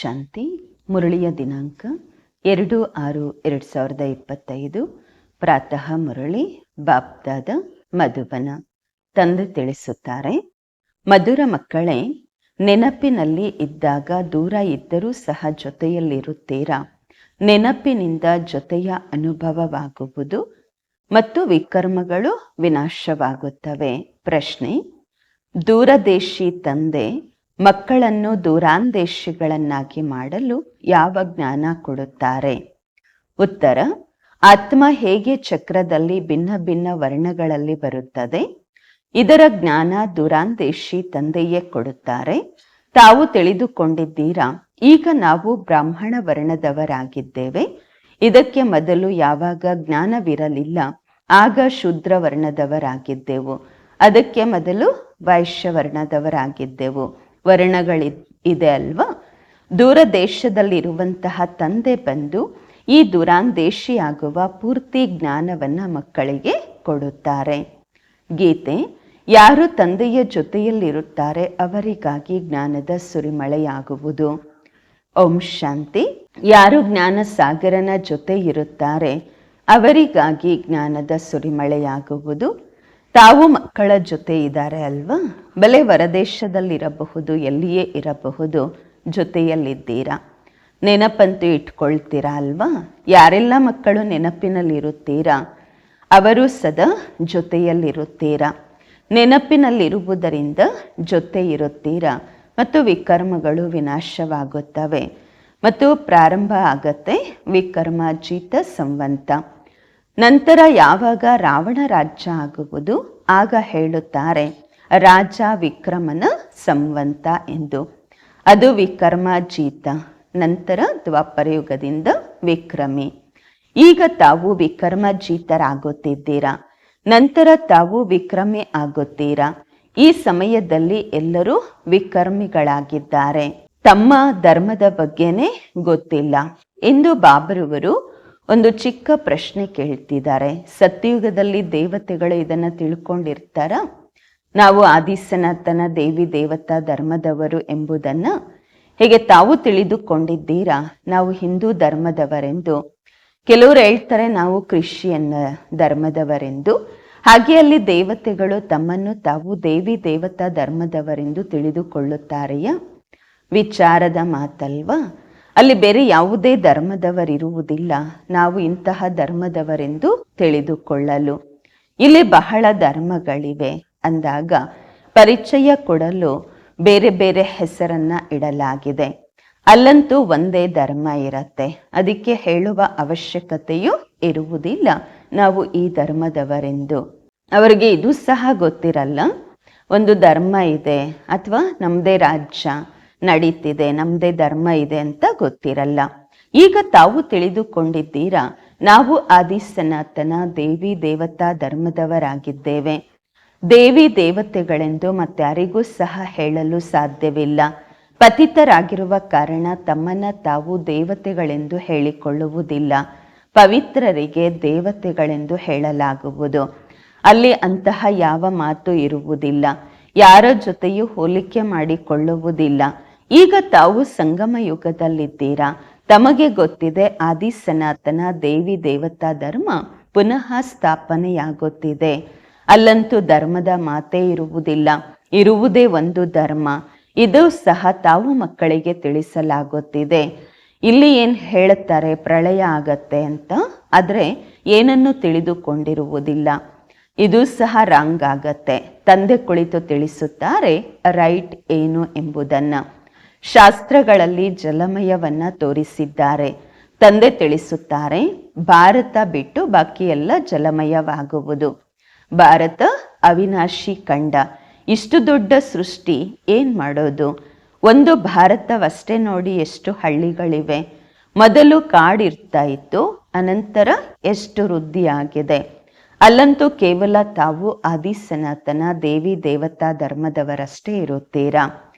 ಶಾಂತಿ, ಮುರಳಿಯ ದಿನಾಂಕ, ಎರಡು ಆರು ಎರಡು ಸಾವಿರದ ಇಪ್ಪತ್ತೈದು. ಪ್ರಾತಃ ಮುರಳಿ, ಬಾಪ್ದಾದ ಮಧುಬನ. ತಂದೆ ತಿಳಿಸುತ್ತಾರೆ, ಮಧುರ ಮಕ್ಕಳೇ, ನೆನಪಿನಲ್ಲಿ ಇದ್ದಾಗ ದೂರ ಇದ್ದರೂ ಸಹ ಜೊತೆಯಲ್ಲಿರುತ್ತೀರಾ? ನೆನಪಿನಿಂದ ಜೊತೆಯ ಅನುಭವವಾಗುವುದು ಮತ್ತು ವಿಕರ್ಮಗಳು ವಿನಾಶವಾಗುತ್ತವೆ? ಪ್ರಶ್ನೆ, ದೂರದೇಶಿ ತಂದೆ ಮಕ್ಕಳನ್ನು ದೂರಾಂದೇಶಿಗಳನ್ನಾಗಿ ಮಾಡಲು ಯಾವ ಜ್ಞಾನ ಕೊಡುತ್ತಾರೆ? ಉತ್ತರ, ಆತ್ಮ ಹೇಗೆ ಚಕ್ರದಲ್ಲಿ ಭಿನ್ನ ಭಿನ್ನ ವರ್ಣಗಳಲ್ಲಿ ಬರುತ್ತದೆ? ಇದರ ಜ್ಞಾನ ದೂರಾಂದೇಶಿ ತಂದೆಯೇ ಕೊಡುತ್ತಾರೆ. ತಾವು ತಿಳಿದುಕೊಂಡಿದ್ದೀರಾ? ಈಗ ನಾವು ಬ್ರಾಹ್ಮಣ ವರ್ಣದವರಾಗಿದ್ದೇವೆ. ಇದಕ್ಕೆ ಮೊದಲು ಯಾವಾಗ ಜ್ಞಾನವಿರಲಿಲ್ಲ, ಆಗ ಶುದ್ರ ವರ್ಣದವರಾಗಿದ್ದೆವು. ಅದಕ್ಕೆ ಮೊದಲು ವೈಶ್ಯ ವರ್ಣದವರಾಗಿದ್ದೆವು. ವರ್ಣಗಳಿ ಇದೆ ಅಲ್ವಾ? ದೂರ ದೇಶದಲ್ಲಿರುವಂತಹ ತಂದೆ ಬಂದು ಈ ದುರಾಂದೇಶಿಯಾಗುವ ಪೂರ್ತಿ ಜ್ಞಾನವನ್ನು ಮಕ್ಕಳಿಗೆ ಕೊಡುತ್ತಾರೆ. ಗೀತೆ, ಯಾರು ತಂದೆಯ ಜೊತೆಯಲ್ಲಿರುತ್ತಾರೆ ಅವರಿಗಾಗಿ ಜ್ಞಾನದ ಸುರಿಮಳೆಯಾಗುವುದು. ಓಂ ಶಾಂತಿ, ಯಾರು ಜ್ಞಾನ ಸಾಗರನ ಜೊತೆ ಇರುತ್ತಾರೆ ಅವರಿಗಾಗಿ ಜ್ಞಾನದ ಸುರಿಮಳೆಯಾಗುವುದು. ತಾವು ಮಕ್ಕಳ ಜೊತೆ ಇದ್ದಾರೆ ಅಲ್ವಾ? ಬಲೆ ಹೊರದೇಶದಲ್ಲಿರಬಹುದು, ಎಲ್ಲಿಯೇ ಇರಬಹುದು, ಜೊತೆಯಲ್ಲಿದ್ದೀರಾ? ನೆನಪಂತೂ ಇಟ್ಕೊಳ್ತೀರಾ ಅಲ್ವಾ? ಯಾರೆಲ್ಲ ಮಕ್ಕಳು ನೆನಪಿನಲ್ಲಿರುತ್ತೀರಾ? ಅವರು ಸದಾ ಜೊತೆಯಲ್ಲಿರುತ್ತೀರಾ? ನೆನಪಿನಲ್ಲಿರುವುದರಿಂದ ಜೊತೆ ಇರುತ್ತೀರಾ ಮತ್ತು ವಿಕರ್ಮಗಳು ವಿನಾಶವಾಗುತ್ತವೆ. ಮತ್ತು ಪ್ರಾರಂಭ ಆಗತ್ತೆ ವಿಕರ್ಮಾಜೀತ ಸಂವಂತ. ನಂತರ ಯಾವಾಗ ರಾವಣ ರಾಜ್ಯ ಆಗುವುದು? ಆಗ ಹೇಳುತ್ತಾರೆ, ರಾಜ ವಿಕ್ರಮನ ಸಂವಂತ ಎಂದು. ಅದು ವಿಕರ್ಮಾಜೀತ ನಂತರ ದ್ವಾಪರಯುಗದಿಂದ ವಿಕ್ರಮಿ. ಈಗ ತಾವು ವಿಕರ್ಮಜೀತರಾಗುತ್ತಿದ್ದೀರಾ ನಂತರ ತಾವು ವಿಕ್ರಮಿ ಆಗುತ್ತೀರಾ? ಈ ಸಮಯದಲ್ಲಿ ಎಲ್ಲರೂ ವಿಕರ್ಮಿಗಳಾಗಿದ್ದಾರೆ. ತಮ್ಮ ಧರ್ಮದ ಬಗ್ಗೆನೇ ಗೊತ್ತಿಲ್ಲ. ಎಂದು ಬಾಬರವರು ಒಂದು ಚಿಕ್ಕ ಪ್ರಶ್ನೆ ಕೇಳ್ತಿದ್ದಾರೆ. ಸತ್ಯಯುಗದಲ್ಲಿ ದೇವತೆಗಳು ಇದನ್ನ ತಿಳ್ಕೊಂಡಿರ್ತಾರ? ನಾವು ಆದಿಸನಾತನ ದೇವಿ ದೇವತಾ ಧರ್ಮದವರು ಎಂಬುದನ್ನ ಹೇಗೆ ತಾವು ತಿಳಿದುಕೊಂಡಿದ್ದೀರಾ? ನಾವು ಹಿಂದೂ ಧರ್ಮದವರೆಂದು. ಕೆಲವರು ಹೇಳ್ತಾರೆ ನಾವು ಕ್ರಿಶ್ಚಿಯನ್ ಧರ್ಮದವರೆಂದು. ಹಾಗೆ ಅಲ್ಲಿ ದೇವತೆಗಳು ತಮ್ಮನ್ನು ತಾವು ದೇವಿ ದೇವತಾ ಧರ್ಮದವರೆಂದು ತಿಳಿದುಕೊಳ್ಳುತ್ತಾರೆಯಾ? ವಿಚಾರದ ಮಾತಲ್ವಾ? ಅಲ್ಲಿ ಬೇರೆ ಯಾವುದೇ ಧರ್ಮದವರಿರುವುದಿಲ್ಲ. ನಾವು ಇಂತಹ ಧರ್ಮದವರೆಂದು ತಿಳಿದುಕೊಳ್ಳಲು. ಇಲ್ಲಿ ಬಹಳ ಧರ್ಮಗಳಿವೆ ಅಂದಾಗ ಪರಿಚಯ ಕೊಡಲು ಬೇರೆ ಬೇರೆ ಹೆಸರನ್ನ ಇಡಲಾಗಿದೆ. ಅಲ್ಲಂತೂ ಒಂದೇ ಧರ್ಮ ಇರತ್ತೆ. ಅದಕ್ಕೆ ಹೇಳುವ ಅವಶ್ಯಕತೆಯೂ ಇರುವುದಿಲ್ಲ. ನಾವು ಈ ಧರ್ಮದವರೆಂದು. ಅವರಿಗೆ ಇದು ಸಹ ಗೊತ್ತಿರಲ್ಲ. ಒಂದು ಧರ್ಮ ಇದೆ ಅಥವಾ ನಮ್ಮದೇ ರಾಜ್ಯ. ನಡೀತಿದೆ ನಮ್ಮದೇ ಧರ್ಮ ಇದೆ ಅಂತ ಗೊತ್ತಿರಲ್ಲ. ಈಗ ತಾವು ತಿಳಿದುಕೊಂಡಿದ್ದೀರಾ, ನಾವು ಆದಿ ಸನಾತನ ದೇವಿ ದೇವತಾ ಧರ್ಮದವರಾಗಿದ್ದೇವೆ. ದೇವಿ ದೇವತೆಗಳೆಂದು ಮತ್ತಾರಿಗೂ ಸಹ ಹೇಳಲು ಸಾಧ್ಯವಿಲ್ಲ. ಪತಿತರಾಗಿರುವ ಕಾರಣ ತಮ್ಮನ್ನ ತಾವು ದೇವತೆಗಳೆಂದು ಹೇಳಿಕೊಳ್ಳುವುದಿಲ್ಲ. ಪವಿತ್ರರಿಗೆ ದೇವತೆಗಳೆಂದು ಹೇಳಲಾಗುವುದು. ಅಲ್ಲಿ ಅಂತಹ ಯಾವ ಮಾತು ಇರುವುದಿಲ್ಲ. ಯಾರ ಜೊತೆಯೂ ಹೋಲಿಕೆ ಮಾಡಿಕೊಳ್ಳುವುದಿಲ್ಲ. ಈಗ ತಾವು ಸಂಗಮ ಯುಗದಲ್ಲಿದ್ದೀರಾ? ತಮಗೆ ಗೊತ್ತಿದೆ ಆದಿ ಸನಾತನ ದೇವಿ ದೇವತಾ ಧರ್ಮ ಪುನಃ ಸ್ಥಾಪನೆಯಾಗುತ್ತಿದೆ. ಅಲ್ಲಂತೂ ಧರ್ಮದ ಮಾತೇ ಇರುವುದಿಲ್ಲ. ಇರುವುದೇ ಒಂದು ಧರ್ಮ. ಇದು ಸಹ ತಾವು ಮಕ್ಕಳಿಗೆ ತಿಳಿಸಲಾಗುತ್ತಿದೆ. ಇಲ್ಲಿ ಏನ್ ಹೇಳುತ್ತಾರೆ? ಪ್ರಳಯ ಆಗತ್ತೆ ಅಂತ. ಆದ್ರೆ ಏನನ್ನು ತಿಳಿದುಕೊಂಡಿರುವುದಿಲ್ಲ. ಇದು ಸಹ ರಾಂಗ್ ಆಗತ್ತೆ. ತಂದೆ ಕುಳಿತು ತಿಳಿಸುತ್ತಾರೆ, ರೈಟ್ ಏನು ಎಂಬುದನ್ನ. ಶಾಸ್ತ್ರಗಳಲ್ಲಿ ಜಲಮಯವನ್ನ ತೋರಿಸಿದ್ದಾರೆ. ತಂದೆ ತಿಳಿಸುತ್ತಾರೆ, ಭಾರತ ಬಿಟ್ಟು ಬಾಕಿ ಎಲ್ಲ ಜಲಮಯವಾಗುವುದು. ಭಾರತ ಅವಿನಾಶಿ ಕಂಡ. ಇಷ್ಟು ದೊಡ್ಡ ಸೃಷ್ಟಿ ಏನ್ ಮಾಡೋದು? ಒಂದು ಭಾರತವಷ್ಟೇ ನೋಡಿ ಎಷ್ಟು ಹಳ್ಳಿಗಳಿವೆ. ಮೊದಲು ಕಾಡಿರ್ತಾ ಇತ್ತು, ಅನಂತರ ಎಷ್ಟು ವೃದ್ಧಿಯಾಗಿದೆ ಅಲ್ಲಂತೂ ಕೇವಲ ತಾವು ಆದಿ ಸನಾತನ ದೇವಿ ದೇವತಾ ಧರ್ಮದವರಷ್ಟೇ ಇರುತ್ತೀರಾ?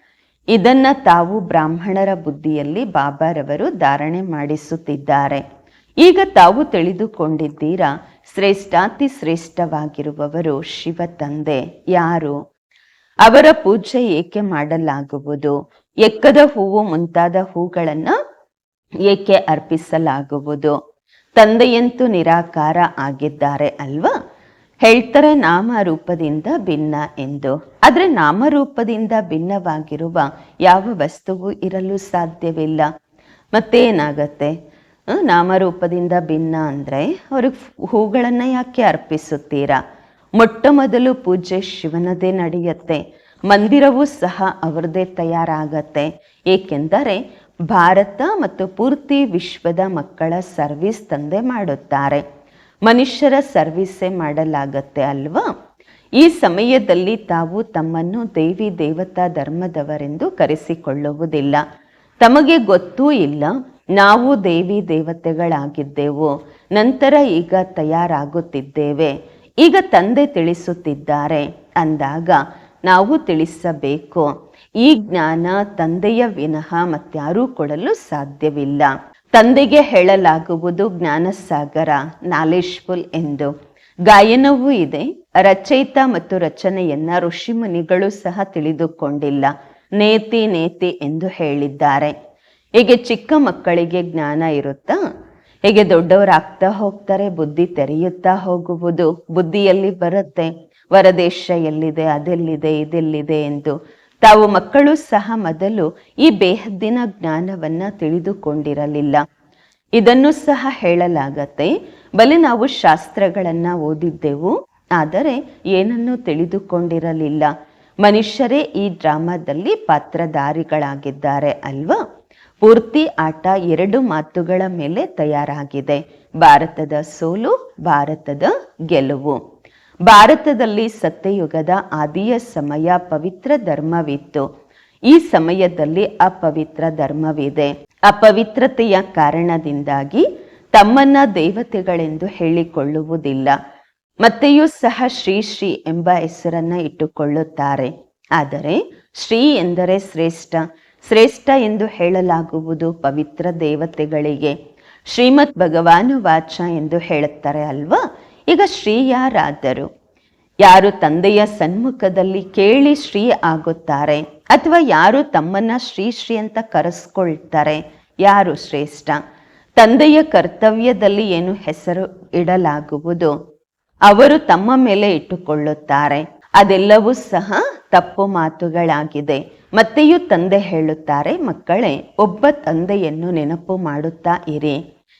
ಇದನ್ನ ತಾವು ಬ್ರಾಹ್ಮಣರ ಬುದ್ಧಿಯಲ್ಲಿ ಬಾಬಾರವರು ಧಾರಣೆ ಮಾಡಿಸುತ್ತಿದ್ದಾರೆ. ಈಗ ತಾವು ತಿಳಿದುಕೊಂಡಿದ್ದೀರಾ, ಶ್ರೇಷ್ಠಾತಿ ಶ್ರೇಷ್ಠವಾಗಿರುವವರು ಶಿವ ತಂದೆ. ಯಾರು? ಅವರ ಪೂಜೆ ಏಕೆ ಮಾಡಲಾಗುವುದು? ಎಕ್ಕದ ಹೂವು ಮುಂತಾದ ಹೂಗಳನ್ನ ಏಕೆ ಅರ್ಪಿಸಲಾಗುವುದು? ತಂದೆಯಂತೂ ನಿರಾಕಾರ ಆಗಿದ್ದಾರೆ ಅಲ್ವಾ? ಹೇಳ್ತಾರೆ ನಾಮರೂಪದಿಂದ ಭಿನ್ನ ಎಂದು. ಆದರೆ ನಾಮರೂಪದಿಂದ ಭಿನ್ನವಾಗಿರುವ ಯಾವ ವಸ್ತುವು ಇರಲು ಸಾಧ್ಯವಿಲ್ಲ. ಮತ್ತೇನಾಗತ್ತೆ? ನಾಮರೂಪದಿಂದ ಭಿನ್ನ ಅಂದ್ರೆ ಅವ್ರಿಗೆ ಹೂಗಳನ್ನು ಯಾಕೆ ಅರ್ಪಿಸುತ್ತೀರಾ? ಮೊಟ್ಟ ಮೊದಲು ಪೂಜೆ ಶಿವನದೇ ನಡೆಯುತ್ತೆ. ಮಂದಿರವೂ ಸಹ ಅವರದೇ ತಯಾರಾಗತ್ತೆ. ಏಕೆಂದರೆ ಭಾರತ ಮತ್ತು ಪೂರ್ತಿ ವಿಶ್ವದ ಮಕ್ಕಳ ಸರ್ವಿಸ್ ತಂದೆ ಮಾಡುತ್ತಾರೆ. ಮನುಷ್ಯರ ಸರ್ವಿಸೇ ಮಾಡಲಾಗತ್ತೆ ಅಲ್ವಾ? ಈ ಸಮಯದಲ್ಲಿ ತಾವು ತಮ್ಮನ್ನು ದೇವಿ ದೇವತಾ ಧರ್ಮದವರೆಂದು ಕರೆಸಿಕೊಳ್ಳುವುದಿಲ್ಲ. ತಮಗೆ ಗೊತ್ತೂ ಇಲ್ಲ, ನಾವು ದೇವಿ ದೇವತೆಗಳಾಗಿದ್ದೆವು. ನಂತರ ಈಗ ತಯಾರಾಗುತ್ತಿದ್ದೇವೆ. ಈಗ ತಂದೆ ತಿಳಿಸುತ್ತಿದ್ದಾರೆ ಅಂದಾಗ ನಾವು ತಿಳಿಸಬೇಕು. ಈ ಜ್ಞಾನ ತಂದೆಯ ವಿನಃ ಮತ್ಯಾರೂ ಕೊಡಲು ಸಾಧ್ಯವಿಲ್ಲ. ತಂದೆಗೆ ಹೇಳಲಾಗುವುದು ಜ್ಞಾನಸಾಗರ ನಾಲೆಜ್ಫುಲ್ ಎಂದು. ಗಾಯನವೂ ಇದೆ, ರಚಯಿತ ಮತ್ತು ರಚನೆಯನ್ನ ಋಷಿಮುನಿಗಳು ಸಹ ತಿಳಿದುಕೊಂಡಿಲ್ಲ. ನೇತಿ ನೇತಿ ಎಂದು ಹೇಳಿದ್ದಾರೆ. ಹೀಗೆ ಚಿಕ್ಕ ಮಕ್ಕಳಿಗೆ ಜ್ಞಾನ ಇರುತ್ತಾ? ಹೀಗೆ ದೊಡ್ಡವರಾಗ್ತಾ ಹೋಗ್ತಾರೆ? ಬುದ್ಧಿ ತೆರೆಯುತ್ತಾ ಹೋಗುವುದು? ಬುದ್ಧಿಯಲ್ಲಿ ಬರುತ್ತೆ. ವರದೇಶ ಎಲ್ಲಿದೆ, ಅದೆಲ್ಲಿದೆ, ಇದೆಲ್ಲಿದೆ ಎಂದು ತಾವು ಮಕ್ಕಳು ಸಹ ಮೊದಲು ಈ ಬೇಹದ್ದಿನ ಜ್ಞಾನವನ್ನ ತಿಳಿದುಕೊಂಡಿರಲಿಲ್ಲ. ಇದನ್ನು ಸಹ ಹೇಳಲಾಗತ್ತೆ, ಬಲಿ ನಾವು ಶಾಸ್ತ್ರಗಳನ್ನ ಓದಿದ್ದೆವು, ಆದರೆ ಏನನ್ನು ತಿಳಿದುಕೊಂಡಿರಲಿಲ್ಲ. ಮನುಷ್ಯರೇ ಈ ಡ್ರಾಮಾದಲ್ಲಿ ಪಾತ್ರಧಾರಿಗಳಾಗಿದ್ದಾರೆ ಅಲ್ವಾ? ಪೂರ್ತಿ ಆಟ ಎರಡು ಮಾತುಗಳ ಮೇಲೆ ತಯಾರಾಗಿದೆ, ಭಾರತದ ಸೋಲು, ಭಾರತದ ಗೆಲುವು. ಭಾರತದಲ್ಲಿ ಸತ್ಯಯುಗದ ಆದಿಯ ಸಮಯ ಪವಿತ್ರ ಧರ್ಮವಿತ್ತು. ಈ ಸಮಯದಲ್ಲಿ ಅಪವಿತ್ರ ಧರ್ಮವಿದೆ. ಅಪವಿತ್ರತೆಯ ಕಾರಣದಿಂದಾಗಿ ತಮ್ಮನ್ನ ದೇವತೆಗಳೆಂದು ಹೇಳಿಕೊಳ್ಳುವುದಿಲ್ಲ. ಮತ್ತೆಯೂ ಸಹ ಶ್ರೀ ಶ್ರೀ ಎಂಬ ಹೆಸರನ್ನ ಇಟ್ಟುಕೊಳ್ಳುತ್ತಾರೆ. ಆದರೆ ಶ್ರೀ ಎಂದರೆ ಶ್ರೇಷ್ಠ. ಶ್ರೇಷ್ಠ ಎಂದು ಹೇಳಲಾಗುವುದು ಪವಿತ್ರ ದೇವತೆಗಳಿಗೆ. ಶ್ರೀಮದ್ ಭಗವಾನು ವಾಚ ಎಂದು ಹೇಳುತ್ತಾರೆ ಅಲ್ವಾ? ಈಗ ಶ್ರೀ ಯಾರಾದರು, ಯಾರು ತಂದೆಯ ಸನ್ಮುಖದಲ್ಲಿ ಕೇಳಿ ಶ್ರೀ ಆಗುತ್ತಾರೆ, ಅಥವಾ ಯಾರು ತಮ್ಮನ್ನ ಶ್ರೀ ಶ್ರೀ ಅಂತ ಕರೆಸ್ಕೊಳ್ತಾರೆ, ಯಾರು ಶ್ರೇಷ್ಠ? ತಂದೆಯ ಕರ್ತವ್ಯದಲ್ಲಿ ಏನು ಹೆಸರು ಇಡಲಾಗುವುದು? ಅವರು ತಮ್ಮ ಮೇಲೆ ಇಟ್ಟುಕೊಳ್ಳುತ್ತಾರೆ, ಅದೆಲ್ಲವೂ ಸಹ ತಪ್ಪು ಮಾತುಗಳಾಗಿದೆ. ಮತ್ತೆಯೂ ತಂದೆ ಹೇಳುತ್ತಾರೆ, ಮಕ್ಕಳೇ, ಒಬ್ಬ ತಂದೆಯನ್ನು ನೆನಪು ಮಾಡುತ್ತಾ ಇರಿ.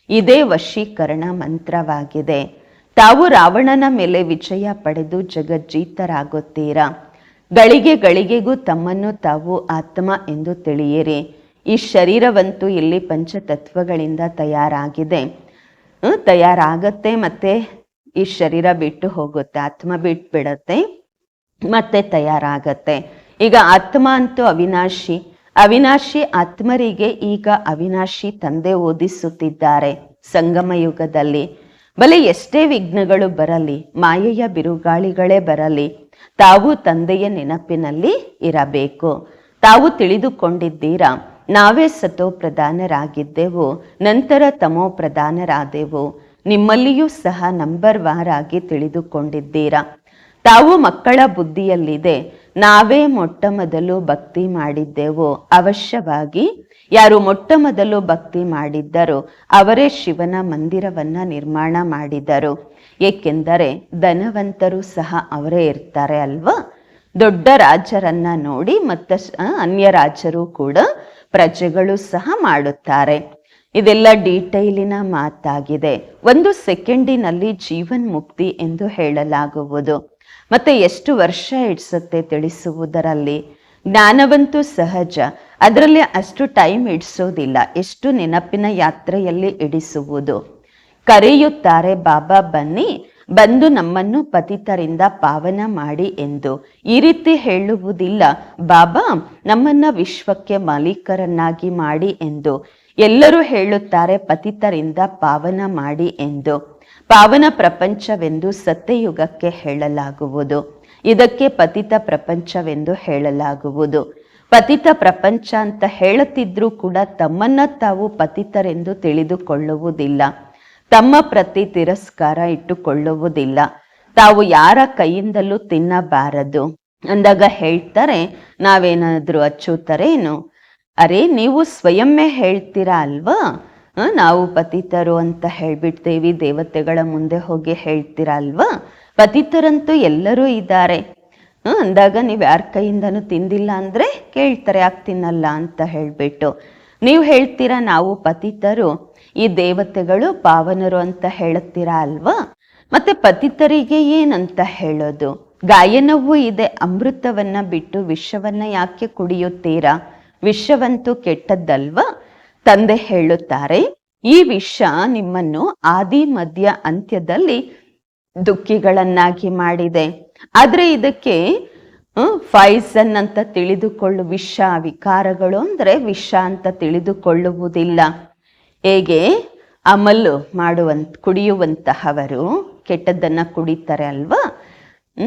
ಇದೇ ವಶೀಕರಣ ಮಂತ್ರವಾಗಿದೆ. ತಾವು ರಾವಣನ ಮೇಲೆ ವಿಜಯ ಪಡೆದು ಜಗಜ್ಜೀತರಾಗುತ್ತೀರಾ? ಗಳಿಗೆ ಗಳಿಗೆಗೂ ತಮ್ಮನ್ನು ತಾವು ಆತ್ಮ ಎಂದು ತಿಳಿಯಿರಿ. ಈ ಶರೀರವಂತೂ ಇಲ್ಲಿ ಪಂಚತತ್ವಗಳಿಂದ ತಯಾರಾಗಿದೆ. ತಯಾರಾಗತ್ತೆ ಮತ್ತೆ ಈ ಶರೀರ ಬಿಟ್ಟು ಹೋಗುತ್ತೆ, ಆತ್ಮ ಬಿಟ್ಟು ಬಿಡತ್ತೆ, ಮತ್ತೆ ತಯಾರಾಗತ್ತೆ. ಈಗ ಆತ್ಮ ಅಂತೂ ಅವಿನಾಶಿ. ಅವಿನಾಶಿ ಆತ್ಮರಿಗೆ ಈಗ ಅವಿನಾಶಿ ತಂದೆ ಓದಿಸುತ್ತಿದ್ದಾರೆ. ಸಂಗಮ ಯುಗದಲ್ಲಿ ಬಲೆ ಎಷ್ಟೇ ವಿಘ್ನಗಳು ಬರಲಿ, ಮಾಯೆಯ ಬಿರುಗಾಳಿಗಳೇ ಬರಲಿ, ತಾವು ತಂದೆಯ ನೆನಪಿನಲ್ಲಿ ಇರಬೇಕು. ತಾವು ತಿಳಿದುಕೊಂಡಿದ್ದೀರಾ, ನಾವೇ ಸತೋ ಪ್ರಧಾನರಾಗಿದ್ದೆವು, ನಂತರ ತಮೋ ಪ್ರಧಾನರಾದೆವು. ನಿಮ್ಮಲ್ಲಿಯೂ ಸಹ ನಂಬರ್ ವಾರ್ ಆಗಿ ತಿಳಿದುಕೊಂಡಿದ್ದೀರಾ. ತಾವು ಮಕ್ಕಳ ಬುದ್ಧಿಯಲ್ಲಿದೆ, ನಾವೇ ಮೊಟ್ಟ ಮೊದಲು ಭಕ್ತಿ ಮಾಡಿದ್ದೆವು. ಅವಶ್ಯವಾಗಿ ಯಾರು ಮೊಟ್ಟ ಮೊದಲು ಭಕ್ತಿ ಮಾಡಿದ್ದರು, ಅವರೇ ಶಿವನ ಮಂದಿರವನ್ನ ನಿರ್ಮಾಣ ಮಾಡಿದರು. ಏಕೆಂದರೆ ಧನವಂತರು ಸಹ ಅವರೇ ಇರ್ತಾರೆ ಅಲ್ವಾ? ದೊಡ್ಡ ರಾಜರನ್ನ ನೋಡಿ ಮತ್ತ ಅನ್ಯ ರಾಜರು ಕೂಡ ಪ್ರಜೆಗಳು ಸಹ ಮಾಡುತ್ತಾರೆ. ಇದೆಲ್ಲ ಡೀಟೈಲಿನ ಮಾತಾಗಿದೆ. ಒಂದು ಸೆಕೆಂಡಿನಲ್ಲಿ ಜೀವನ್ ಮುಕ್ತಿ ಎಂದು ಹೇಳಲಾಗುವುದು. ಮತ್ತೆ ಎಷ್ಟು ವರ್ಷ ಇಡ್ಸುತ್ತೆ ತಿಳಿಸುವುದರಲ್ಲಿ? ಜ್ಞಾನವಂತೂ ಸಹಜ. ಅದರಲ್ಲಿ ಅಷ್ಟು ಟೈಮ್ ಇಡಿಸೋದಿಲ್ಲ. ಎಷ್ಟು ನೆನಪಿನ ಯಾತ್ರೆಯಲ್ಲಿ ಇಡಿಸುವುದು. ಕರೆಯುತ್ತಾರೆ, ಬಾಬಾ, ಬನ್ನಿ, ಬಂದು ನಮ್ಮನ್ನು ಪತಿತರಿಂದ ಪಾವನ ಮಾಡಿ ಎಂದು. ಈ ರೀತಿ ಹೇಳುವುದಿಲ್ಲ. ಬಾಬಾ, ನಮ್ಮನ್ನ ವಿಶ್ವಕ್ಕೆ ಮಾಲೀಕರನ್ನಾಗಿ ಮಾಡಿ ಎಂದು. ಎಲ್ಲರೂ ಹೇಳುತ್ತಾರೆ, ಪತಿತರಿಂದ ಪಾವನ ಮಾಡಿ ಎಂದು. ಪಾವನ ಪ್ರಪಂಚವೆಂದು ಸತ್ಯಯುಗಕ್ಕೆ ಹೇಳಲಾಗುವುದು. ಇದಕ್ಕೆ ಪತಿತ ಪ್ರಪಂಚವೆಂದು ಹೇಳಲಾಗುವುದು. ಪತಿತ ಪ್ರಪಂಚ ಅಂತ ಹೇಳುತ್ತಿದ್ರೂ ಕೂಡ ತಮ್ಮನ್ನ ತಾವು ಪತಿತರೆಂದು ತಿಳಿದುಕೊಳ್ಳುವುದಿಲ್ಲ. ತಮ್ಮ ಪ್ರತಿ ತಿರಸ್ಕಾರ ಇಟ್ಟುಕೊಳ್ಳುವುದಿಲ್ಲ. ತಾವು ಯಾರ ಕೈಯಿಂದಲೂ ತಿನ್ನಬಾರದು. ಅಂದಾಗ ಹೇಳ್ತಾರೆ, ನಾವೇನಾದ್ರೂ ಅಚ್ಚುತ್ತರೇನು ಅರೆ, ನೀವು ಸ್ವಯಂಮೇ ಹೇಳ್ತೀರಾ ಅಲ್ವಾ? ನಾವು ಪತಿತರು ಅಂತ ಹೇಳ್ಬಿಡ್ತೇವಿ, ದೇವತೆಗಳ ಮುಂದೆ ಹೋಗಿ ಹೇಳ್ತೀರಾ ಅಲ್ವಾ? ಪತಿತರಂತೂ ಎಲ್ಲರೂ ಇದ್ದಾರೆ. ಅಂದಾಗ ನೀವು ಯಾರ ಕೈಯಿಂದನೂ ತಿಂದಿಲ್ಲ ಅಂದರೆ ಕೇಳ್ತಾರೆ, ಯಾಕೆ ತಿನ್ನಲ್ಲ ಅಂತ ಹೇಳಿಬಿಟ್ಟು. ನೀವು ಹೇಳ್ತೀರಾ, ನಾವು ಪತಿತರು, ಈ ದೇವತೆಗಳು ಪಾವನರು ಅಂತ ಹೇಳುತ್ತೀರಾ ಅಲ್ವಾ? ಮತ್ತೆ ಪತಿತರಿಗೆ ಏನಂತ ಹೇಳೋದು? ಗಾಯನವೂ ಇದೆ, ಅಮೃತವನ್ನ ಬಿಟ್ಟು ವಿಷವನ್ನ ಯಾಕೆ ಕುಡಿಯುತ್ತೀರಾ? ವಿಷವಂತೂ ಕೆಟ್ಟದ್ದಲ್ವಾ? ತಂದೆ ಹೇಳುತ್ತಾರೆ, ಈ ವಿಷ ನಿಮ್ಮನ್ನು ಆದಿ ಮಧ್ಯ ಅಂತ್ಯದಲ್ಲಿ ದುಃಖಿಗಳನ್ನಾಗಿ ಮಾಡಿದೆ. ಆದರೆ ಇದಕ್ಕೆ ಫೈಸನ್ ಅಂತ ತಿಳಿದುಕೊಳ್ಳು ವಿಷ, ವಿಕಾರಗಳು ಅಂದರೆ ವಿಷ ಅಂತ ತಿಳಿದುಕೊಳ್ಳುವುದಿಲ್ಲ. ಹೇಗೆ? ಅಮಲು ಮಾಡುವಂತ, ಕುಡಿಯುವಂತಹವರು, ಕೆಟ್ಟದ್ದನ್ನು ಕುಡಿತಾರೆ ಅಲ್ವಾ?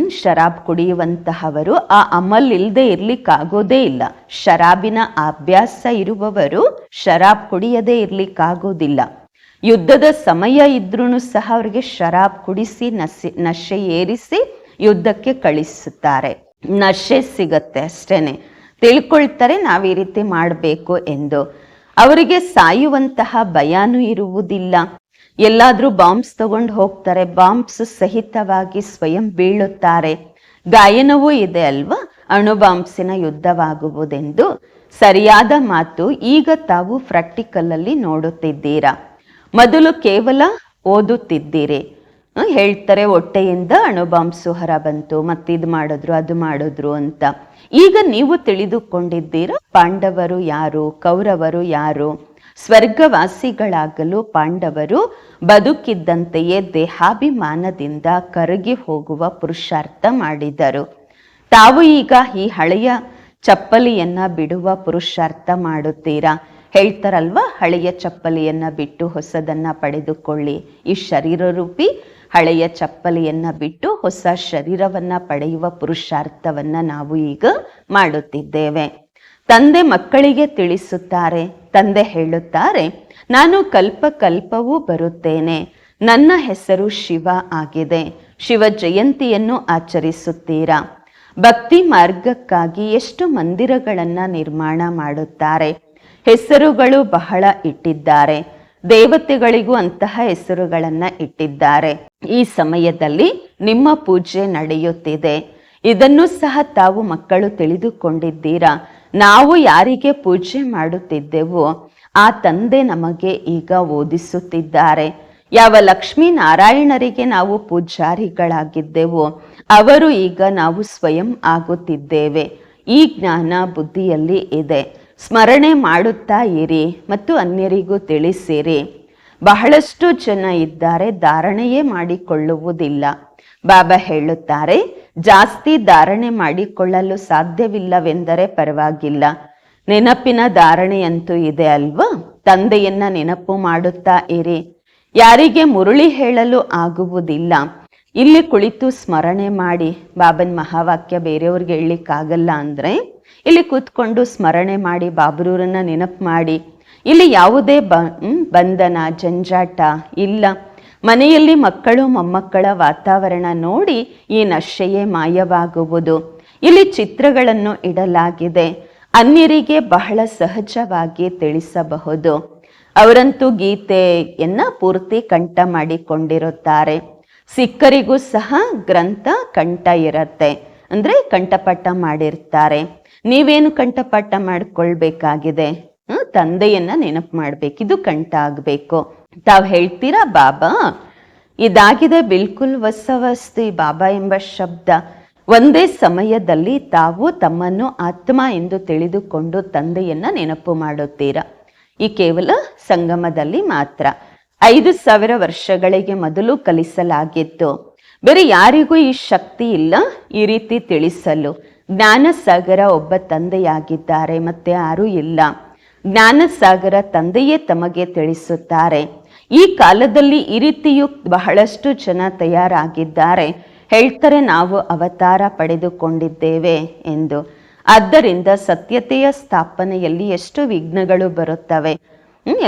ಶರಾಬ್ ಕುಡಿಯುವಂತಹವರು, ಆ ಅಮಲ್ ಇಲ್ಲದೆ ಇರ್ಲಿಕ್ಕಾಗೋದೇ ಇಲ್ಲ. ಶರಾಬಿನ ಅಭ್ಯಾಸ ಇರುವವರು ಶರಾಬ್ ಕುಡಿಯದೇ ಇರ್ಲಿಕ್ಕಾಗೋದಿಲ್ಲ. ಯುದ್ಧದ ಸಮಯ ಇದ್ರೂ ಸಹ ಅವರಿಗೆ ಶರಾಬ್ ಕುಡಿಸಿ ನಶೆ ನಶೆ ಏರಿಸಿ ಯುದ್ಧಕ್ಕೆ ಕಳಿಸುತ್ತಾರೆ. ನಶೆ ಸಿಗತ್ತೆ ಅಷ್ಟೇನೆ. ತಿಳ್ಕೊಳ್ತಾರೆ ನಾವು ಈ ರೀತಿ ಮಾಡಬೇಕು ಎಂದು. ಅವರಿಗೆ ಸಾಯುವಂತಹ ಭಯನೂ ಇರುವುದಿಲ್ಲ. ಎಲ್ಲಾದ್ರೂ ಬಾಂಬ್ಸ್ ತಗೊಂಡು ಹೋಗ್ತಾರೆ. ಬಾಂಬ್ಸ್ ಸಹಿತವಾಗಿ ಸ್ವಯಂ ಬೀಳುತ್ತಾರೆ. ಗಾಯನವೂ ಇದೆ ಅಲ್ವಾ? ಅಣು ಬಾಂಬ್ಸಿನ ಯುದ್ಧವಾಗುವುದೆಂದು. ಸರಿಯಾದ ಮಾತು ಈಗ ತಾವು ಪ್ರಾಕ್ಟಿಕಲ್ ಅಲ್ಲಿ ನೋಡುತ್ತಿದ್ದೀರಾ? ಮೊದಲು ಕೇವಲ ಓದುತ್ತಿದ್ದೀರಿ. ಹೇಳ್ತಾರೆ ಹೊಟ್ಟೆಯಿಂದ ಅಣುಬಾಂಬ್ಸು ಹೊರ ಬಂತು, ಮತ್ತಿದು ಮಾಡಿದ್ರು, ಅದು ಮಾಡಿದ್ರು ಅಂತ. ಈಗ ನೀವು ತಿಳಿದುಕೊಂಡಿದ್ದೀರಾ, ಪಾಂಡವರು ಯಾರು, ಕೌರವರು ಯಾರು? ಸ್ವರ್ಗವಾಸಿಗಳಾಗಲು ಪಾಂಡವರು ಬದುಕಿದ್ದಂತೆಯೇ ದೇಹಾಭಿಮಾನದಿಂದ ಕರಗಿ ಹೋಗುವ ಪುರುಷಾರ್ಥ ಮಾಡಿದರು. ತಾವು ಈಗ ಈ ಹಳೆಯ ಚಪ್ಪಲಿಯನ್ನ ಬಿಡುವ ಪುರುಷಾರ್ಥ ಮಾಡುತ್ತೀರಾ? ಹೇಳ್ತಾರಲ್ವಾ? ಹಳೆಯ ಚಪ್ಪಲಿಯನ್ನ ಬಿಟ್ಟು ಹೊಸದನ್ನ ಪಡೆದುಕೊಳ್ಳಿ. ಈ ಶರೀರ ರೂಪಿ ಹಳೆಯ ಚಪ್ಪಲಿಯನ್ನ ಬಿಟ್ಟು ಹೊಸ ಶರೀರವನ್ನ ಪಡೆಯುವ ಪುರುಷಾರ್ಥವನ್ನ ನಾವು ಈಗ ಮಾಡುತ್ತಿದ್ದೇವೆ. ತಂದೆ ಮಕ್ಕಳಿಗೆ ತಿಳಿಸುತ್ತಾರೆ, ತಂದೆ ಹೇಳುತ್ತಾರೆ, ನಾನು ಕಲ್ಪ ಕಲ್ಪವೂ ಬರುತ್ತೇನೆ. ನನ್ನ ಹೆಸರು ಶಿವ ಆಗಿದೆ. ಶಿವ ಜಯಂತಿಯನ್ನು ಆಚರಿಸುತ್ತೀರಾ? ಭಕ್ತಿ ಮಾರ್ಗಕ್ಕಾಗಿ ಎಷ್ಟು ಮಂದಿರಗಳನ್ನು ನಿರ್ಮಾಣ ಮಾಡುತ್ತಾರೆ? ಹೆಸರುಗಳು ಬಹಳ ಇಟ್ಟಿದ್ದಾರೆ. ದೇವತೆಗಳಿಗೂ ಅಂತಹ ಹೆಸರುಗಳನ್ನ ಇಟ್ಟಿದ್ದಾರೆ. ಈ ಸಮಯದಲ್ಲಿ ನಿಮ್ಮ ಪೂಜೆ ನಡೆಯುತ್ತಿದೆ. ಇದನ್ನು ಸಹ ತಾವು ಮಕ್ಕಳು ತಿಳಿದುಕೊಂಡಿದ್ದೀರಾ? ನಾವು ಯಾರಿಗೆ ಪೂಜೆ ಮಾಡುತ್ತಿದ್ದೆವೋ? ಆ ತಂದೆ ನಮಗೆ ಈಗ ಓದಿಸುತ್ತಿದ್ದಾರೆ. ಯಾವ ಲಕ್ಷ್ಮೀ ನಾರಾಯಣರಿಗೆ ನಾವು ಪೂಜಾರಿಗಳಾಗಿದ್ದೆವೋ, ಅವರು ಈಗ ನಾವು ಸ್ವಯಂ ಆಗುತ್ತಿದ್ದೇವೆ. ಈ ಜ್ಞಾನ ಬುದ್ಧಿಯಲ್ಲಿ ಇದೆ. ಸ್ಮರಣೆ ಮಾಡುತ್ತಾ ಇರಿ ಮತ್ತು ಅನ್ಯರಿಗೂ ತಿಳಿಸಿರಿ. ಬಹಳಷ್ಟು ಜನ ಇದ್ದಾರೆ, ಧಾರಣೆಯೇ ಮಾಡಿಕೊಳ್ಳುವುದಿಲ್ಲ. ಬಾಬಾ ಹೇಳುತ್ತಾರೆ, ಜಾಸ್ತಿ ಧಾರಣೆ ಮಾಡಿಕೊಳ್ಳಲು ಸಾಧ್ಯವಿಲ್ಲವೆಂದರೆ ಪರವಾಗಿಲ್ಲ. ನೆನಪಿನ ಧಾರಣೆಯಂತೂ ಇದೆ ಅಲ್ವಾ? ತಂದೆಯನ್ನ ನೆನಪು ಮಾಡುತ್ತಾ ಇರಿ. ಯಾರಿಗೆ ಮುರುಳಿ ಹೇಳಲು ಆಗುವುದಿಲ್ಲ. ಇಲ್ಲಿ ಕುಳಿತು ಸ್ಮರಣೆ ಮಾಡಿ. ಬಾಬನ್ ಮಹಾವಾಕ್ಯ ಬೇರೆಯವ್ರಿಗೆ ಹೇಳಲಿಕ್ಕಾಗಲ್ಲ ಅಂದ್ರೆ ಇಲ್ಲಿ ಕೂತ್ಕೊಂಡು ಸ್ಮರಣೆ ಮಾಡಿ, ಬಾಬ್ರೂರನ್ನ ನೆನಪು ಮಾಡಿ. ಇಲ್ಲಿ ಯಾವುದೇ ಬ ಬಂಧನ, ಜಂಜಾಟ ಇಲ್ಲ. ಮನೆಯಲ್ಲಿ ಮಕ್ಕಳು, ಮೊಮ್ಮಕ್ಕಳ ವಾತಾವರಣ ನೋಡಿ ಈ ನಶೆಯೇ ಮಾಯವಾಗುವುದು. ಇಲ್ಲಿ ಚಿತ್ರಗಳನ್ನು ಇಡಲಾಗಿದೆ. ಅನ್ಯರಿಗೆ ಬಹಳ ಸಹಜವಾಗಿ ತಿಳಿಸಬಹುದು. ಅವರಂತೂ ಗೀತೆಯನ್ನ ಪೂರ್ತಿ ಕಂಠ ಮಾಡಿಕೊಂಡಿರುತ್ತಾರೆ. ಸಿಕ್ಕರಿಗೂ ಸಹ ಗ್ರಂಥ ಕಂಠ ಇರತ್ತೆ. ಅಂದ್ರೆ ಕಂಠಪಟ್ಟ ಮಾಡಿರ್ತಾರೆ. ನೀವೇನು ಕಂಠಪಾಠ ಮಾಡ್ಕೊಳ್ಬೇಕಾಗಿದೆ? ತಂದೆಯನ್ನ ನೆನಪು ಮಾಡ್ಬೇಕು. ಇದು ಕಂಠ ಆಗ್ಬೇಕು ತಾವ್ ಹೇಳ್ತೀರಾ, ಬಾಬಾ, ಇದಾಗಿದೆ ಬಿಲ್ಕುಲ್ ವಸವಸ್ತಿ ವಸ್ತು ಬಾಬಾ ಎಂಬ ಶಬ್ದ. ಒಂದೇ ಸಮಯದಲ್ಲಿ ತಾವು ತಮ್ಮನ್ನು ಆತ್ಮ ಎಂದು ತಿಳಿದುಕೊಂಡು ತಂದೆಯನ್ನ ನೆನಪು ಮಾಡುತ್ತೀರಾ? ಈ ಕೇವಲ ಸಂಗಮದಲ್ಲಿ ಮಾತ್ರ. ಐದು ಸಾವಿರ ವರ್ಷಗಳಿಗೆ ಮೊದಲು ಕಲಿಸಲಾಗಿತ್ತು. ಬೇರೆ ಯಾರಿಗೂ ಈ ಶಕ್ತಿ ಇಲ್ಲ, ಈ ರೀತಿ ತಿಳಿಸಲು. ಜ್ಞಾನಸಾಗರ ಒಬ್ಬ ತಂದೆಯಾಗಿದ್ದಾರೆ, ಮತ್ತೆ ಯಾರೂ ಇಲ್ಲ. ಜ್ಞಾನಸಾಗರ ತಂದೆಯೇ ತಮಗೆ ತಿಳಿಸುತ್ತಾರೆ. ಈ ಕಾಲದಲ್ಲಿ ಈ ರೀತಿಯು ಬಹಳಷ್ಟು ಜನ ತಯಾರಾಗಿದ್ದಾರೆ. ಹೇಳ್ತಾರೆ, ನಾವು ಅವತಾರ ಪಡೆದುಕೊಂಡಿದ್ದೇವೆ ಎಂದು. ಆದ್ದರಿಂದ ಸತ್ಯತೆಯ ಸ್ಥಾಪನೆಯಲ್ಲಿ ಎಷ್ಟು ವಿಘ್ನಗಳು ಬರುತ್ತವೆ.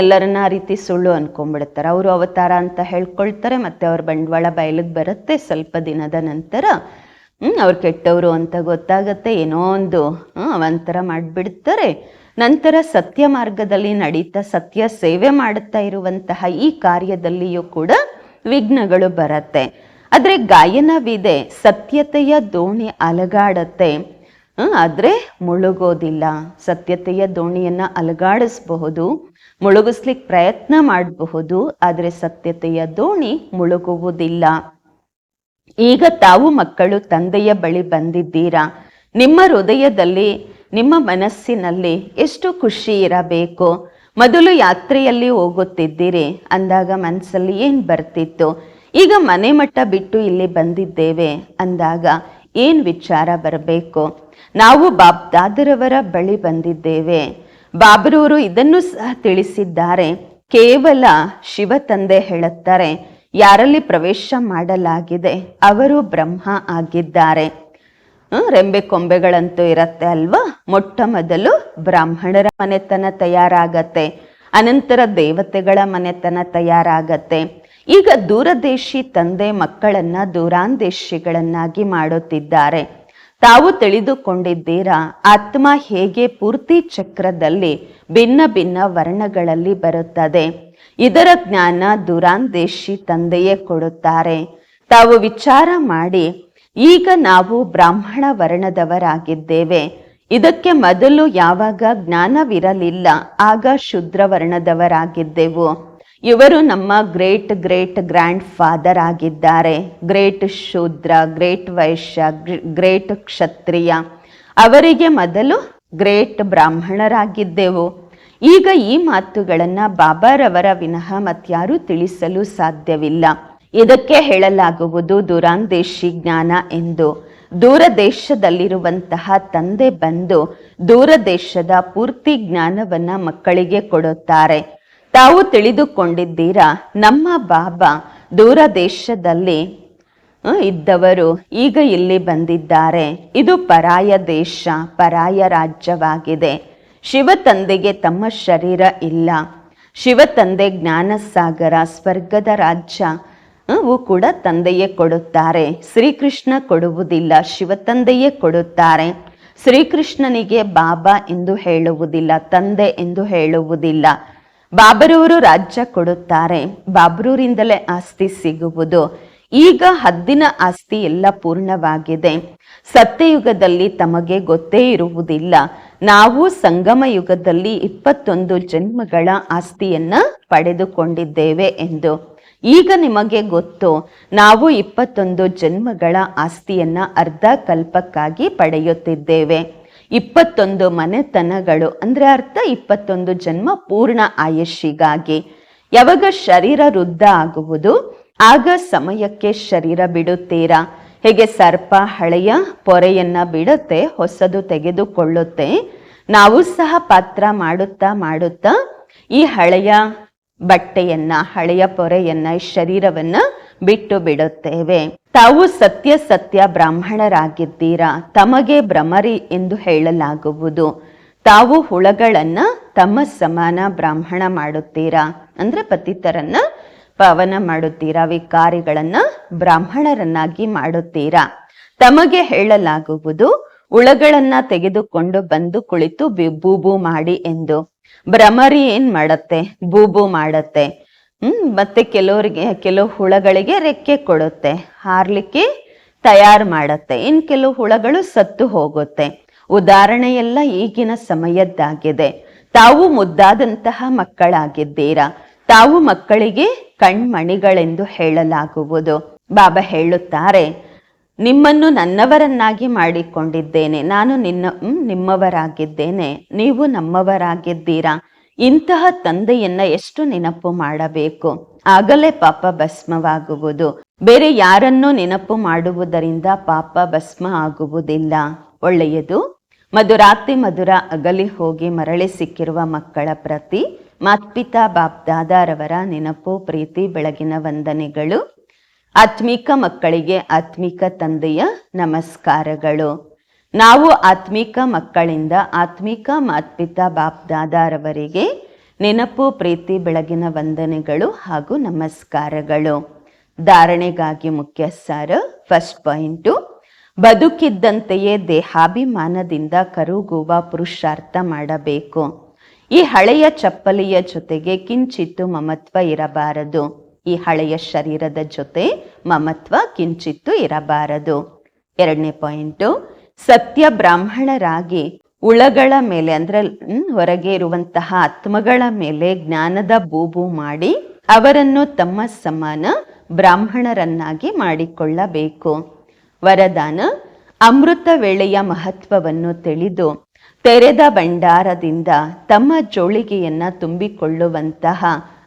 ಎಲ್ಲರನ್ನ ಆ ರೀತಿ ಸುಳ್ಳು ಅನ್ಕೊಂಡ್ಬಿಡ್ತಾರೆ. ಅವರು ಅವತಾರ ಅಂತ ಹೇಳ್ಕೊಳ್ತಾರೆ, ಮತ್ತೆ ಅವ್ರ ಬಂಡವಾಳ ಬಯಲಿಗೆ ಬರುತ್ತೆ ಸ್ವಲ್ಪ ದಿನದ ನಂತರ. ಹ್ಮ್, ಅವ್ರು ಕೆಟ್ಟವರು ಅಂತ ಗೊತ್ತಾಗತ್ತೆ. ಏನೋ ಒಂದು ಅವಂತರ ಮಾಡಿಬಿಡ್ತಾರೆ. ನಂತರ ಸತ್ಯ ಮಾರ್ಗದಲ್ಲಿ ನಡೀತಾ, ಸತ್ಯ ಸೇವೆ ಮಾಡುತ್ತಾ ಇರುವಂತಹ ಈ ಕಾರ್ಯದಲ್ಲಿಯೂ ಕೂಡ ವಿಘ್ನಗಳು ಬರತ್ತೆ. ಆದ್ರೆ ಗಾಯನವಿದೆ, ಸತ್ಯತೆಯ ದೋಣಿ ಅಲಗಾಡತ್ತೆ. ಆದ್ರೆ ಮುಳುಗೋದಿಲ್ಲ. ಸತ್ಯತೆಯ ದೋಣಿಯನ್ನ ಅಲಗಾಡಿಸ್ಬಹುದು ಮುಳುಗಿಸ್ಲಿಕ್ಕೆ ಪ್ರಯತ್ನ ಮಾಡಬಹುದು, ಆದ್ರೆ ಸತ್ಯತೆಯ ದೋಣಿ ಮುಳುಗುವುದಿಲ್ಲ. ಈಗ ತಾವು ಮಕ್ಕಳು ತಂದೆಯ ಬಳಿ ಬಂದಿದ್ದೀರಾ? ನಿಮ್ಮ ಹೃದಯದಲ್ಲಿ, ನಿಮ್ಮ ಮನಸ್ಸಿನಲ್ಲಿ ಎಷ್ಟು ಖುಷಿ ಇರಬೇಕು? ಮೊದಲು ಯಾತ್ರೆಯಲ್ಲಿ ಹೋಗುತ್ತಿದ್ದೀರಿ, ಅಂದಾಗ ಮನಸ್ಸಲ್ಲಿ ಏನು ಬರ್ತಿತ್ತು? ಈಗ ಮನೆ ಮಟ್ಟ ಬಿಟ್ಟು ಇಲ್ಲಿ ಬಂದಿದ್ದೇವೆ, ಅಂದಾಗ ಏನು ವಿಚಾರ ಬರಬೇಕು? ನಾವು ಬಾಬ್ ದಾದರವರ ಬಳಿ ಬಂದಿದ್ದೇವೆ. ಬಾಬ್ರವರು ಇದನ್ನು ಸಹ ತಿಳಿಸಿದ್ದಾರೆ. ಕೇವಲ ಶಿವ ತಂದೆ ಹೇಳುತ್ತಾರೆ. ಯಾರಲ್ಲಿ ಪ್ರವೇಶ ಮಾಡಲಾಗಿದೆ? ಅವರು ಬ್ರಹ್ಮ ಆಗಿದ್ದಾರೆ. ರೆಂಬೆ ಕೊಂಬೆಗಳಂತೂ ಇರತ್ತೆ ಅಲ್ವಾ? ಮೊಟ್ಟ ಮೊದಲು ಬ್ರಾಹ್ಮಣರ ಮನೆತನ ತಯಾರಾಗತ್ತೆ. ಅನಂತರ ದೇವತೆಗಳ ಮನೆತನ ತಯಾರಾಗತ್ತೆ. ಈಗ ದೂರದೇಶಿ ತಂದೆ ಮಕ್ಕಳನ್ನ ದೂರಾಂದೇಶಿಗಳನ್ನಾಗಿ ಮಾಡುತ್ತಿದ್ದಾರೆ. ತಾವು ತಿಳಿದುಕೊಂಡಿದ್ದೀರಾ, ಆತ್ಮ ಹೇಗೆ ಪೂರ್ತಿ ಚಕ್ರದಲ್ಲಿ ಭಿನ್ನ ಭಿನ್ನ ವರ್ಣಗಳಲ್ಲಿ ಬರುತ್ತದೆ? ಇದರ ಜ್ಞಾನ ದುರಾಂದೇಶಿ ತಂದೆಯೇ ಕೊಡುತ್ತಾರೆ. ತಾವು ವಿಚಾರ ಮಾಡಿ, ಈಗ ನಾವು ಬ್ರಾಹ್ಮಣ ವರ್ಣದವರಾಗಿದ್ದೇವೆ. ಇದಕ್ಕೆ ಮೊದಲು ಯಾವಾಗ ಜ್ಞಾನವಿರಲಿಲ್ಲ, ಆಗ ಶುದ್ರ ವರ್ಣದವರಾಗಿದ್ದೆವು. ಇವರು ನಮ್ಮ ಗ್ರೇಟ್ ಗ್ರೇಟ್ ಗ್ರ್ಯಾಂಡ್ ಫಾದರ್ ಆಗಿದ್ದಾರೆ. Great Shudra, great Vaishya great Kshatriya. ಅವರಿಗೆ ಮೊದಲು ಗ್ರೇಟ್ ಬ್ರಾಹ್ಮಣರಾಗಿದ್ದೆವು. ಈಗ ಈ ಮಾತುಗಳನ್ನ ಬಾಬಾರವರ ವಿನಃ ಮತ್ಯಾರೂ ತಿಳಿಸಲು ಸಾಧ್ಯವಿಲ್ಲ. ಇದಕ್ಕೆ ಹೇಳಲಾಗುವುದು ದೂರಾಂದೇಶಿ ಜ್ಞಾನ ಎಂದು. ದೂರ ದೇಶದಲ್ಲಿರುವಂತಹ ತಂದೆ ಬಂದು ದೂರ ದೇಶದ ಪೂರ್ತಿ ಜ್ಞಾನವನ್ನ ಮಕ್ಕಳಿಗೆ ಕೊಡುತ್ತಾರೆ. ತಾವು ತಿಳಿದುಕೊಂಡಿದ್ದೀರಾ, ನಮ್ಮ ಬಾಬಾ ದೂರ ದೇಶದಲ್ಲಿ ಇದ್ದವರು ಈಗ ಇಲ್ಲಿ ಬಂದಿದ್ದಾರೆ. ಇದು ಪರಾಯ ದೇಶ, ಪರಾಯ ರಾಜ್ಯವಾಗಿದೆ. ಶಿವ ತಂದೆಗೆ ತಮ್ಮ ಶರೀರ ಇಲ್ಲ. ಶಿವ ತಂದೆ ಜ್ಞಾನ ಸಾಗರ ಸ್ವರ್ಗದ ರಾಜ್ಯ ಆ, ವು ಕೂಡ ತಂದೆಯೇ ಕೊಡುತ್ತಾರೆ. ಶ್ರೀಕೃಷ್ಣ ಕೊಡುವುದಿಲ್ಲ ಶಿವ ತಂದೆಯೇ ಕೊಡುತ್ತಾರೆ. ಶ್ರೀಕೃಷ್ಣನಿಗೆ ಬಾಬಾ ಎಂದು ಹೇಳುವುದಿಲ್ಲ ತಂದೆ ಎಂದು ಹೇಳುವುದಿಲ್ಲ. ಬಾಬರೂರು ರಾಜ್ಯ ಕೊಡುತ್ತಾರೆ. ಬಾಬರೂರಿಂದಲೇ ಆಸ್ತಿ ಸಿಗುವುದು. ಈಗ ಹದ್ದಿನ ಆಸ್ತಿ ಎಲ್ಲ ಪೂರ್ಣವಾಗಿದೆ. ಸತ್ಯಯುಗದಲ್ಲಿ ತಮಗೆ ಗೊತ್ತೇ ಇರುವುದಿಲ್ಲ. ನಾವು ಸಂಗಮ ಯುಗದಲ್ಲಿ ಇಪ್ಪತ್ತೊಂದು ಜನ್ಮಗಳ ಆಸ್ತಿಯನ್ನ ಪಡೆದುಕೊಂಡಿದ್ದೇವೆ ಎಂದು. ಈಗ ನಿಮಗೆ ಗೊತ್ತು, ನಾವು ಇಪ್ಪತ್ತೊಂದು ಜನ್ಮಗಳ ಆಸ್ತಿಯನ್ನ ಅರ್ಧ ಕಲ್ಪಕ್ಕಾಗಿ ಪಡೆಯುತ್ತಿದ್ದೇವೆ. ಇಪ್ಪತ್ತೊಂದು ಮನೆತನಗಳು, ಅಂದ್ರೆ ಅರ್ಥ ಇಪ್ಪತ್ತೊಂದು ಜನ್ಮ ಪೂರ್ಣ ಆಯುಷ್ಯಿಗಾಗಿ ಯಾವಾಗ ಶರೀರ ವೃದ್ಧ ಆಗುವುದು, ಆಗ ಸಮಯಕ್ಕೆ ಶರೀರ ಬಿಡುತ್ತೀರಾ? ಹೇಗೆ ಸರ್ಪ ಹಳೆಯ ಪೊರೆಯನ್ನ ಬಿಡುತ್ತೆ, ಹೊಸದು ತೆಗೆದುಕೊಳ್ಳುತ್ತೆ, ನಾವು ಸಹ ಪಾತ್ರ ಮಾಡುತ್ತಾ ಮಾಡುತ್ತಾ ಈ ಹಳೆಯ ಬಟ್ಟೆಯನ್ನ, ಹಳೆಯ ಪೊರೆಯನ್ನ, ಈ ಶರೀರವನ್ನ ಬಿಟ್ಟು ಬಿಡುತ್ತೇವೆ. ತಾವು ಸತ್ಯ ಸತ್ಯ ಬ್ರಾಹ್ಮಣರಾಗಿದ್ದೀರಾ? ತಮಗೆ ಭ್ರಮರಿ ಎಂದು ಹೇಳಲಾಗುವುದು. ತಾವು ಹುಳಗಳನ್ನ ತಮ್ಮ ಸಮಾನ ಬ್ರಾಹ್ಮಣ ಮಾಡುತ್ತೀರಾ? ಅಂದ್ರೆ ಪತಿತರನ್ನ ಪವನ ಮಾಡುತ್ತೀರಾ? ವಿಕಾರಿಗಳನ್ನ ಬ್ರಾಹ್ಮಣರನ್ನಾಗಿ ಮಾಡುತ್ತೀರಾ? ತಮಗೆ ಹೇಳಲಾಗುವುದು ಉಳಗಳನ್ನ ತೆಗೆದುಕೊಂಡು ಬಂದು ಕುಳಿತು ಬೂಬು ಮಾಡಿ ಎಂದು. ಭ್ರಮರಿ ಏನ್ ಮಾಡತ್ತೆ? ಬೂಬು ಮಾಡತ್ತೆ. ಹ್ಮ್, ಮತ್ತೆ ಕೆಲವರಿಗೆ, ಕೆಲವು ಹುಳಗಳಿಗೆ ರೆಕ್ಕೆ ಕೊಡುತ್ತೆ. ಹಾರ್ಲಿಕ್ಕೆ ತಯಾರು ಮಾಡತ್ತೆ. ಇನ್ ಕೆಲವು ಹುಳಗಳು ಸತ್ತು ಹೋಗುತ್ತೆ. ಉದಾಹರಣೆ ಎಲ್ಲ ಈಗಿನ ಸಮಯದ್ದಾಗಿದೆ. ತಾವು ಮುದ್ದಾದಂತಹ ಮಕ್ಕಳಾಗಿದ್ದೀರಾ? ತಾವು ಮಕ್ಕಳಿಗೆ ಕಣ್ಮಣಿಗಳೆಂದು ಹೇಳಲಾಗುವುದು. ಬಾಬಾ ಹೇಳುತ್ತಾರೆ, ನಿಮ್ಮನ್ನು ನನ್ನವರನ್ನಾಗಿ ಮಾಡಿಕೊಂಡಿದ್ದೇನೆ. ನಾನು ನಿನ್ನ ನಿಮ್ಮವರಾಗಿದ್ದೇನೆ. ನೀವು ನಮ್ಮವರಾಗಿದ್ದೀರಾ? ಇಂತಹ ತಂದೆಯನ್ನ ಎಷ್ಟು ನೆನಪು ಮಾಡಬೇಕು? ಆಗಲೇ ಪಾಪ ಭಸ್ಮವಾಗುವುದು. ಬೇರೆ ಯಾರನ್ನೂ ನೆನಪು ಮಾಡುವುದರಿಂದ ಪಾಪ ಭಸ್ಮ ಆಗುವುದಿಲ್ಲ. ಒಳ್ಳೆಯದು. ಮಧುರಾತಿ ಮಧುರ ಅಗಲಿ ಹೋಗಿ ಮರಳಿ ಸಿಕ್ಕಿರುವ ಮಕ್ಕಳ ಪ್ರತಿ ಮಾತ್ಪಿತಾ ಬಾಪ್ದಾದಾರವರ ನೆನಪು, ಪ್ರೀತಿ, ಬೆಳಗಿನ ವಂದನೆಗಳು. ಆತ್ಮಿಕ ಮಕ್ಕಳಿಗೆ ಆತ್ಮಿಕ ತಂದೆಯ ನಮಸ್ಕಾರಗಳು. ನಾವು ಆತ್ಮಿಕ ಮಕ್ಕಳಿಂದ ಆತ್ಮಿಕ ಮಾತ್ಪಿತಾ ಬಾಪ್ದಾದಾರವರಿಗೆ ನೆನಪು, ಪ್ರೀತಿ, ಬೆಳಗಿನ ವಂದನೆಗಳು ಹಾಗೂ ನಮಸ್ಕಾರಗಳು. ಧಾರಣೆಗಾಗಿ ಮುಖ್ಯ ಸಾರ ಫಸ್ಟ್ ಪಾಯಿಂಟು. ಬದುಕಿದ್ದಂತೆಯೇ ದೇಹಾಭಿಮಾನದಿಂದ ಕರುಗುವ ಪುರುಷಾರ್ಥ ಮಾಡಬೇಕು. ಈ ಹಳೆಯ ಚಪ್ಪಲಿಯ ಜೊತೆಗೆ ಕಿಂಚಿತ್ತು ಮಮತ್ವ ಇರಬಾರದು. ಈ ಹಳೆಯ ಶರೀರದ ಜೊತೆ ಮಮತ್ವ ಕಿಂಚಿತ್ತು ಇರಬಾರದು. ಎರಡನೇ ಪಾಯಿಂಟು, ಸತ್ಯ ಬ್ರಾಹ್ಮಣರಾಗಿ ಉಳಗಳ ಮೇಲೆ ಅಂದ್ರೆ ಹೊರಗೆ ಇರುವಂತಹ ಆತ್ಮಗಳ ಮೇಲೆ ಜ್ಞಾನದ ಬೂಬು ಮಾಡಿ ಅವರನ್ನು ತಮ್ಮ ಸಮಾನ ಬ್ರಾಹ್ಮಣರನ್ನಾಗಿ ಮಾಡಿಕೊಳ್ಳಬೇಕು. ವರದಾನ, ಅಮೃತ ವೇಳೆಯ ಮಹತ್ವವನ್ನು ತಿಳಿದು ತೆರೆದ ಭಂಡಾರದಿಂದ ತಮ್ಮ ಜೋಳಿಗೆಯನ್ನ ತುಂಬಿಕೊಳ್ಳುವಂತಹ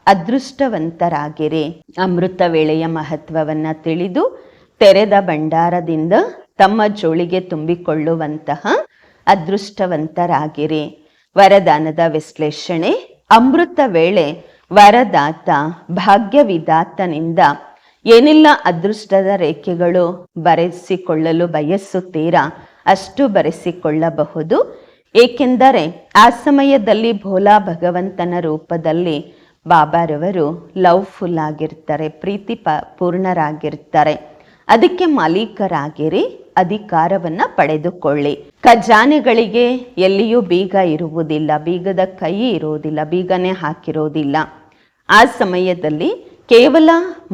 ಅದೃಷ್ಟವಂತರಾಗಿರಿ. ಅಮೃತ ವೇಳೆಯ ಮಹತ್ವವನ್ನ ತಿಳಿದು ತೆರೆದ ಭಂಡಾರದಿಂದ ತಮ್ಮ ಜೋಳಿಗೆ ತುಂಬಿಕೊಳ್ಳುವಂತಹ ಅದೃಷ್ಟವಂತರಾಗಿರಿ. ವರದಾನದ ವಿಶ್ಲೇಷಣೆ, ಅಮೃತ ವೇಳೆ ವರದಾತ ಭಾಗ್ಯವಿದಾತನಿಂದ ಏನೆಲ್ಲ ಅದೃಷ್ಟದ ರೇಖೆಗಳು ಬರೆಸಿಕೊಳ್ಳಲು ಬಯಸುತ್ತೀರಾ? ಅಷ್ಟು ಬರೆಸಿಕೊಳ್ಳಬಹುದು. ಏಕೆಂದರೆ ಆ ಸಮಯದಲ್ಲಿ ಭೋಲಾ ಭಗವಂತನ ರೂಪದಲ್ಲಿ ಬಾಬಾರವರು ಲವ್ಫುಲ್ ಆಗಿರ್ತಾರೆ ಪ್ರೀತಿ ಪ ಪೂರ್ಣರಾಗಿರ್ತಾರೆ ಅದಕ್ಕೆ ಮಾಲೀಕರಾಗಿರಿ, ಅಧಿಕಾರವನ್ನು ಪಡೆದುಕೊಳ್ಳಿ. ಖಜಾನೆಗಳಿಗೆ ಎಲ್ಲಿಯೂ ಬೀಗ ಇರುವುದಿಲ್ಲ, ಬೀಗದ ಕೈ ಇರುವುದಿಲ್ಲ, ಬೀಗನೆ ಹಾಕಿರೋದಿಲ್ಲ ಆ ಸಮಯದಲ್ಲಿ ಕೇವಲ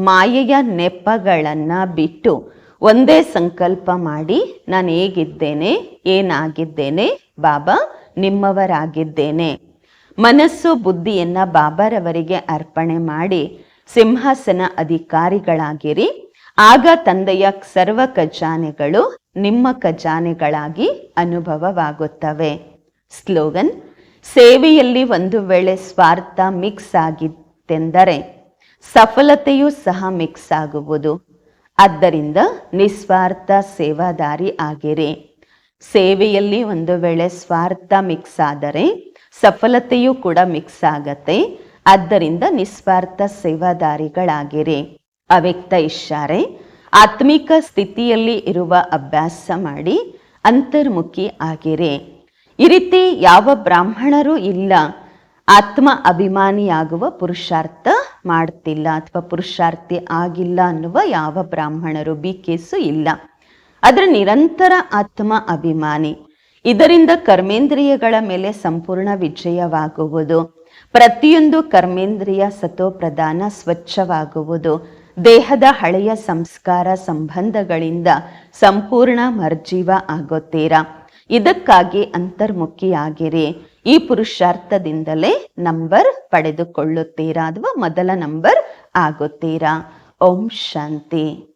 ಮಾಯೆಯ ನೆಪಗಳನ್ನು ಬಿಟ್ಟು ಒಂದೇ ಸಂಕಲ್ಪ ಮಾಡಿ, ನಾನು ಹೇಗಿದ್ದೇನೆ, ಏನಾಗಿದ್ದೇನೆ ಬಾಬಾ, ನಿಮ್ಮವರಾಗಿದ್ದೇನೆ. ಮನಸ್ಸು ಬುದ್ಧಿಯನ್ನ ಬಾಬಾರವರಿಗೆ ಅರ್ಪಣೆ ಮಾಡಿ ಸಿಂಹಾಸನ ಅಧಿಕಾರಿಗಳಾಗಿರಿ. ಆಗ ತಂದೆಯ ಸರ್ವ ಖಜಾನೆಗಳು ನಿಮ್ಮ ಖಜಾನೆಗಳಾಗಿ ಅನುಭವವಾಗುತ್ತವೆ. ಸ್ಲೋಗನ್, ಸೇವೆಯಲ್ಲಿ ಒಂದು ವೇಳೆ ಸ್ವಾರ್ಥ ಮಿಕ್ಸ್ ಆಗಿತ್ತೆಂದರೆ ಸಫಲತೆಯೂ ಸಹ ಮಿಕ್ಸ್ ಆಗುವುದು. ಆದ್ದರಿಂದ ನಿಸ್ವಾರ್ಥ ಸೇವಾದಾರಿ ಆಗಿರಿ. ಸೇವೆಯಲ್ಲಿ ಒಂದು ವೇಳೆ ಸ್ವಾರ್ಥ ಮಿಕ್ಸ್ ಆದರೆ ಸಫಲತೆಯೂ ಕೂಡ ಮಿಕ್ಸ್ ಆಗತ್ತೆ. ಆದ್ದರಿಂದ ನಿಸ್ವಾರ್ಥ ಸೇವಾದಾರಿಗಳಾಗಿರಿ. ಅವ್ಯಕ್ತ ಇಷಾರೆ ಆತ್ಮಿಕ ಸ್ಥಿತಿಯಲ್ಲಿ ಇರುವ ಅಭ್ಯಾಸ ಮಾಡಿ ಅಂತರ್ಮುಖಿ ಆಗಿರಿ. ಈ ರೀತಿ ಯಾವ ಬ್ರಾಹ್ಮಣರು ಇಲ್ಲ, ಆತ್ಮ ಅಭಿಮಾನಿಯಾಗುವ ಪುರುಷಾರ್ಥ ಮಾಡ್ತಿಲ್ಲ ಅಥವಾ ಪುರುಷಾರ್ಥಿ ಆಗಿಲ್ಲ ಅನ್ನುವ ಯಾವ ಬ್ರಾಹ್ಮಣರು, ಬಿ ಕೇಸು ಇಲ್ಲ. ಅದರ ನಿರಂತರ ಆತ್ಮ ಅಭಿಮಾನಿ. ಇದರಿಂದ ಕರ್ಮೇಂದ್ರಿಯಗಳ ಮೇಲೆ ಸಂಪೂರ್ಣ ವಿಜಯವಾಗುವುದು. ಪ್ರತಿಯೊಂದು ಕರ್ಮೇಂದ್ರಿಯ ಸತೋಪ್ರದಾನ ಸ್ವಚ್ಛವಾಗುವುದು. ದೇಹದ ಹಳೆಯ ಸಂಸ್ಕಾರ ಸಂಬಂಧಗಳಿಂದ ಸಂಪೂರ್ಣ ಮರ್ಜೀವ ಆಗುತ್ತೀರಾ ಇದಕ್ಕಾಗಿ ಅಂತರ್ಮುಖಿಯಾಗಿರಿ. ಈ ಪುರುಷಾರ್ಥದಿಂದಲೇ ನಂಬರ್ ಪಡೆದುಕೊಳ್ಳುತ್ತೀರಾ? ಅಥವಾ ಮೊದಲ ನಂಬರ್ ಆಗುತ್ತೀರಾ? ಓಂ ಶಾಂತಿ.